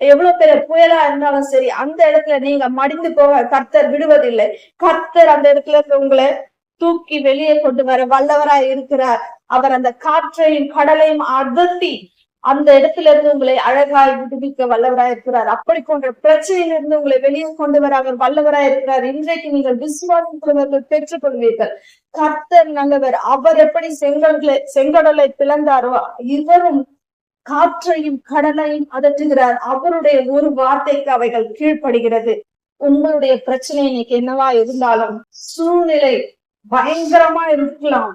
எவ்வளவு பெரிய புயலா இருந்தாலும் சரி அந்த இடத்துல நீங்க மடிந்து போக கர்த்தர் விடுவதில்லை. கர்த்தர் அந்த இடத்துல உங்களை தூக்கி வெளியே கொண்டு வர வல்லவராய் இருக்கிறார். அவர் அந்த காற்றையும் கடலையும் அதட்டி அந்த இடத்துல இருந்து உங்களை அழகாய் விடுவிக்க வல்லவராய் இருக்கிறார். அப்படி போன்ற பிரச்சனையிலிருந்து உங்களை வெளியே கொண்டு வர அவர் வல்லவராய் இருக்கிறார். இன்றைக்கு நீங்கள் விசுவாசிக்கிறவர்கள் பெற்றுக் கொள்வீர்கள் கர்த்தர் நல்லவர். அவர் எப்படி செங்கடலை செங்கடலை பிளந்தாரோ இவரும் காற்றையும் கடலையும் அதட்டுகிறார். அவருடைய ஒரு வார்த்தைக்கு அவைகள் கீழ்ப்படுகிறது. உங்களுடைய பிரச்சனை இன்னைக்கு என்னவா இருந்தாலும் சூழ்நிலை பயங்கரமா இருக்கலாம்.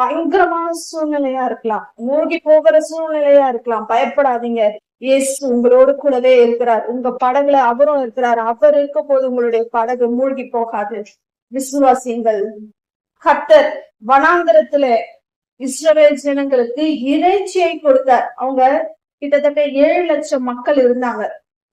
பயங்கரமான சூழ்நிலையா இருக்கலாம். மூழ்கி போகிற சூழ்நிலையா இருக்கலாம். பயப்படாதீங்க. இயேசு உங்களோடு கூடவே இருக்கிறார். உங்க படகுல அவரும் இருக்கிறார். அவர் இருக்க போது உங்களுடைய படகு மூழ்கி போகாது. விசுவாசியங்கள் கத்தர் வனாந்தரத்துல இஸ்ரவேல் ஜனங்களுக்கு இறைச்சியை கொடுத்தார். அவங்க கிட்டத்தட்ட ஏழு லட்சம் மக்கள் இருந்தாங்க.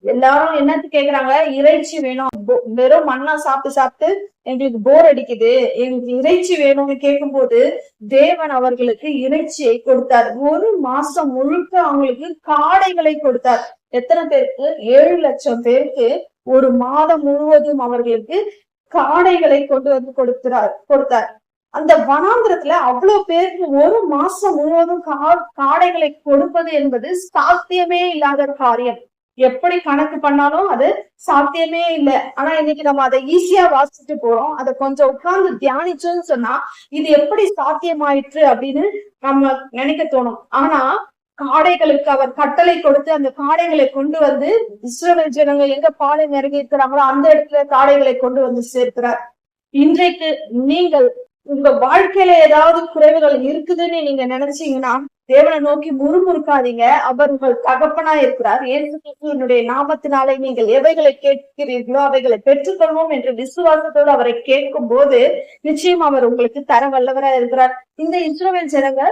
எல்லாரும் என்னத்து கேக்குறாங்க? இறைச்சி வேணும். வெறும் மண்ணா சாப்பிட்டு சாப்பிட்டு எங்களுக்கு போர் அடிக்குது. எங்களுக்கு இறைச்சி வேணும்னு கேட்கும்போது தேவன் அவர்களுக்கு இறைச்சியை கொடுத்தார். ஒரு மாசம் முழுக்க அவங்களுக்கு காடைகளை கொடுத்தார். எத்தனை பேருக்கு? ஏழு லட்சம் பேருக்கு ஒரு மாதம் முழுவதும் அவர்களுக்கு காடைகளை கொண்டு வந்து கொடுக்கிறார் கொடுத்தார். அந்த வனாந்திரத்துல அவ்வளவு பேருக்கு ஒரு மாசம் முழுவதும் கா- காடைகளை கொடுப்பது என்பது சாத்தியமே இல்லாத காரியம். எப்படி கணக்கு பண்ணாலும் அது சாத்தியமே இல்லை. ஆனா இன்னைக்கு நம்ம அதை ஈஸியா வாசிச்சுட்டு போறோம். அதை கொஞ்சம் உட்கார்ந்து தியானிச்சோன்னு சொன்னா இது எப்படி சாத்தியமாயிற்று அப்படின்னு நம்ம நினைக்க தோணும். ஆனா காடைகளுக்கு அவர் கட்டளை கொடுத்து அந்த காடைகளை கொண்டு வந்து இஸ்ரவேல் ஜனங்க எங்க பாலை நெருங்கி இருக்கிறாங்களோ அந்த இடத்துல காடைகளை கொண்டு வந்து சேர்க்கிறார். இன்றைக்கு நீங்கள் உங்க வாழ்க்கையில ஏதாவது குறைவுகள் இருக்குதுன்னு நீங்க நினைச்சீங்கன்னா தேவனை நோக்கி முறுமுறுக்காதீங்க. அவர் உங்கள் தகப்பனா இருக்கிறார். என்னுடைய கிறிஸ்துவனுடைய நாமத்தினாலே நீங்கள் எவைகளை கேட்கிறீர்களோ அவைகளை பெற்றுக்கொள்வோம் என்று விசுவாசத்தோடு அவரை கேட்கும் போது நிச்சயம் அவர் உங்களுக்கு தர வல்லவரா இருக்கிறார். இந்த இஸ்ரோவேல் ஜனங்க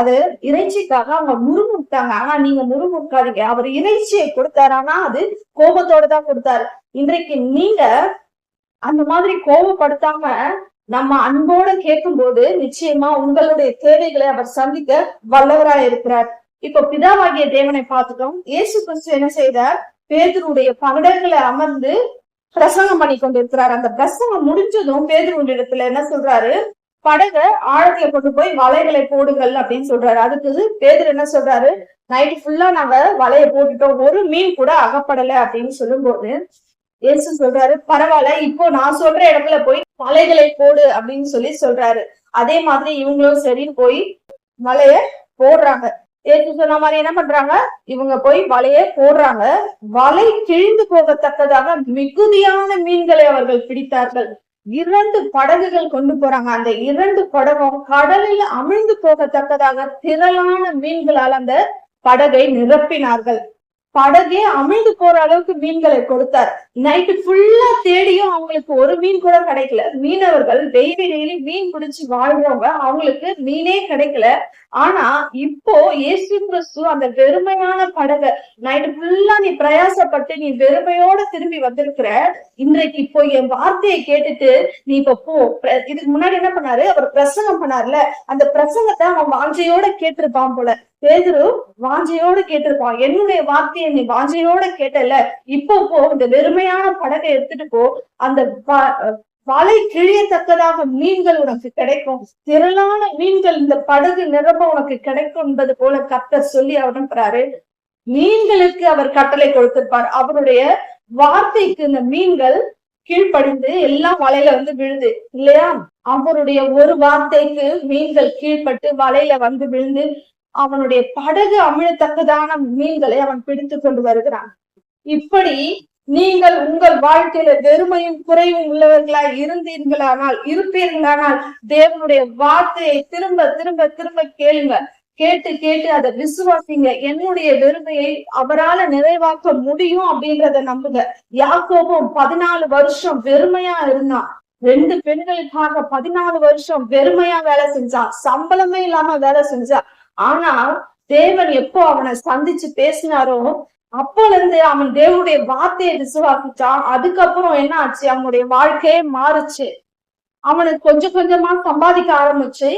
அது இறைச்சிக்காக அவங்க முறுமுறுத்தாங்க. ஆனா நீங்க முறுமுறுக்காதீங்க. அவர் இறைச்சியை கொடுத்தார். ஆனா அது கோபத்தோட தான் கொடுத்தார். இன்றைக்கு நீங்க அந்த மாதிரி கோபப்படுத்தாம நம்ம அன்போட கேட்கும்போது நிச்சயமா உங்களுடைய தேவைகளை அவர் சந்திக்க வல்லவராய் இருக்கிறார். இப்ப பிதாவாகிய தேவனை பார்த்துட்டோம். இயேசு கிறிஸ்து என்ன செய்தார்? பேதருடைய பகடங்களை அமர்ந்து பிரசங்கம் பண்ணி கொண்டிருக்கிறார். அந்த பிரசங்கம் முடிஞ்சதும் பேதருடைய இடத்துல என்ன சொல்றாரு? படக ஆழத்துல கொண்டு போய் வலைகளை போடுங்கள் அப்படின்னு சொல்றாரு. அதுக்கு பேதர் என்ன சொல்றாரு? நைட்டு ஃபுல்லா நாங்க வலைய போட்டுட்டோம். ஒரு மீன் கூட அகப்படலை அப்படின்னு சொல்லும் போது இயேசு சொல்றாரு பரவாயில்ல இப்போ நான் சொல்ற இடத்துல போய் மலைகளை போடு அப்படின்னு சொல்லி சொல்றாரு. அதே மாதிரி இவங்களும் சரின்னு போய் மலைய போடுறாங்க. ஏற்று சொன்ன மாதிரி என்ன பண்றாங்க? இவங்க போய் வலைய போடுறாங்க. வலை கிழிந்து போகத்தக்கதாக மிகுதியான மீன்களை அவர்கள் பிடித்தார்கள். இரண்டு படகுகள் கொண்டு போறாங்க. அந்த இரண்டு படகும் கடலில் அமிழ்ந்து போகத்தக்கதாக திரளான மீன்களால் அந்த படகை நிரப்பினார்கள். படகே அமிழ்ந்து போற அளவுக்கு மீன்களை கொடுத்தார். நைட்டு ஃபுல்லா தேடியும் அவங்களுக்கு ஒரு மீன் கூட கிடைக்கல. மீனவர்கள் டெய்லி டெய்லி மீன் பிடிச்சு வாழ்றவங்க அவங்களுக்கு மீனே கிடைக்கல. ஆனா இப்போ இயேசு கிறிஸ்து அந்த வெறுமையான படகை நைட்டு ஃபுல்லா நீ பிரயாசப்பட்டு நீ வெறுமையோட திரும்பி வந்திருக்கிற இன்றைக்கு இப்போ என் வார்த்தையை கேட்டுட்டு நீ இப்ப போ. இதுக்கு முன்னாடி என்ன பண்ணாரு? அவர் பிரசங்கம் பண்ணார்ல. அந்த பிரசங்கத்தை அவன் வாஞ்சையோட கேட்டிருப்பான் போல. பேதுரு வாஞ்சையோட கேட்டிருப்பான். என்னுடைய வார்த்தையை நீ வாஞ்சையோட கேட்டல. இப்போ போ. இந்த வெறுமை வெறுமையான படகை எடுத்துட்டு போ. அந்த வலை கிழியத்தக்கதாக மீன்கள் உனக்கு கிடைக்கும். திரளான மீன்கள் இந்த படகு நிரம்ப உனக்கு கிடைக்கும் என்பது போல கத்த சொல்லி அனுப்புறாரு. மீன்களுக்கு அவர் கட்டளை கொடுத்திருப்பார். அவருடைய வார்த்தைக்கு இந்த மீன்கள் கீழ்ப்படிந்து எல்லாம் வலையில வந்து விழுது. இல்லையா? அவருடைய ஒரு வார்த்தைக்கு மீன்கள் கீழ்ப்பட்டு வலையில வந்து விழுந்து அவனுடைய படகு அமிழத்தக்கதான மீன்களை அவன் பிடித்து கொண்டு வருகிறான். இப்படி நீங்கள் உங்கள் வாழ்க்கையில வெறுமையும் குறைவும் உள்ளவர்களா இருந்தீர்களானால் இருப்பீர்களானால் தேவனுடைய வார்த்தையை திரும்ப திரும்ப திரும்ப கேளுங்க. கேட்டு கேட்டு அதை விசுவாசிங்க. என்னுடைய வெறுமையை அவரால நிறைவாக்க முடியும் அப்படின்றத நம்புங்க. யாக்கோபும் பதினாலு வருஷம் வெறுமையா இருந்தான். ரெண்டு பெண்களுக்காக பதினாலு வருஷம் வெறுமையா வேலை செஞ்சான் சம்பளமே இல்லாம வேலை செஞ்சான் ஆனா தேவன் எப்போ அவனை சந்திச்சு பேசினாரோ அப்போல இருந்து அவன் தேவனுடைய வார்த்தையை விசுவாசிச்சான் அதுக்கப்புறம் என்ன ஆச்சு? அவனுடைய வாழ்க்கையே மாறுச்சு. அவனுக்கு கொஞ்சம் கொஞ்சமா சம்பாதிக்க ஆரம்பிச்சு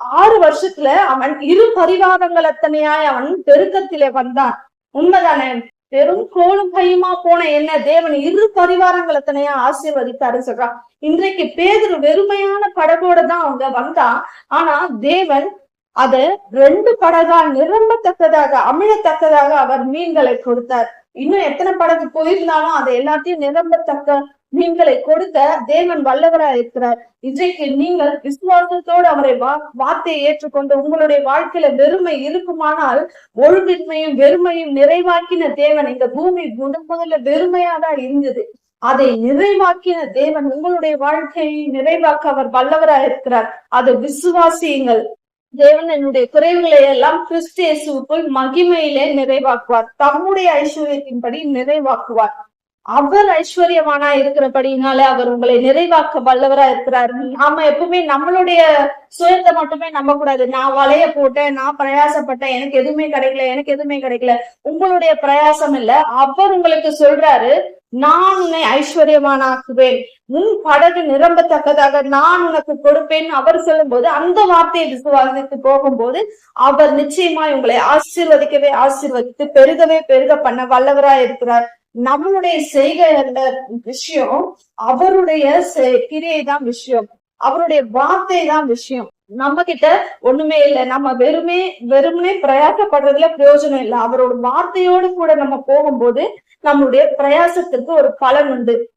ஆறு வருஷத்துல அவன் இரு பரிவாரங்கள் அத்தனையாய் அவன் பெருக்கத்திலே வந்தான். உண்மைதானே? பெரும் கோலும் கையுமா போன என்ன? தேவன் இரு பரிவாரங்கள் அத்தனையா ஆசீர்வதித்தாரு சொல்றான். இன்றைக்கு பேதர் வெறுமையான படகோட தான் அவங்க வந்தான். ஆனா தேவன் அது ரெண்டு படகால் நிரம்பத்தக்கதாக அமிழத்தக்கதாக அவர் மீன்களை கொடுத்தார். இன்னும் எத்தனை படகு போயிருந்தாலும் அதை எல்லாத்தையும் நிரம்பத்தக்க மீன்களை கொடுக்க தேவன் வல்லவரா இருக்கிறார். இன்றைக்கு நீங்கள் விசுவாசத்தோடு அவரை வா வார்த்தையை ஏற்றுக்கொண்டு உங்களுடைய வாழ்க்கையில வெறுமை இருக்குமானால் ஒழுங்கின்மையும் வெறுமையும் நிறைவாக்கின தேவன் இந்த பூமி முதன் முதல்ல வெறுமையாதான் இருந்தது. அதை நிறைவாக்கின தேவன் உங்களுடைய வாழ்க்கையை நிறைவாக்க அவர் வல்லவரா இருக்கிறார். அதை விசுவாசியுங்கள். தேவன் என்னுடைய குறைவுகளை எல்லாம் கிறிஸ்து மகிமையிலே நிறைவாக்குவார். தம்முடைய ஐஸ்வர்யத்தின்படி நிறைவாக்குவார். அவர் ஐஸ்வர்யமானா இருக்கிறபடினாலே அவர் உங்களை நிறைவாக்க வல்லவரா இருக்கிறார். நாம எப்பவுமே நம்மளுடைய சுயத்தை மட்டுமே நம்ப கூடாது நான் வலைய போட்டேன் நான் பிரயாசப்பட்டேன் எனக்கு எதுவுமே கிடைக்கல எனக்கு எதுவுமே கிடைக்கல. உங்களுடைய பிரயாசம் இல்ல. அவர் உங்களுக்கு சொல்றாரு நான் உன்னை ஐஸ்வர்யமானாக்குவேன். உன் படகு நிரம்பத்தக்கதாக நான் உனக்கு கொடுப்பேன். அவர் சொல்லும்போது அந்த வார்த்தையை விசுவாசித்து போகும்போது அவர் நிச்சயமாய் உங்களை ஆசீர்வதிக்கவே ஆசீர்வதித்து பெருகவே பெருக பண்ண வல்லவரா இருக்கிறார். நம்மளுடைய செய்கை விஷயம் அவருடைய செ- கிரியை தான் விஷயம். அவருடைய வார்த்தை தான் விஷயம். நம்ம கிட்ட ஒண்ணுமே இல்லை. நம்ம வெறுமே வெறுமனே பிரயாசப்படுறதுல பிரயோஜனம் இல்லை. அவரோட வார்த்தையோடு கூட நம்ம போகும்போது நம்மளுடைய பிரயாசத்துக்கு ஒரு பலன் உண்டு.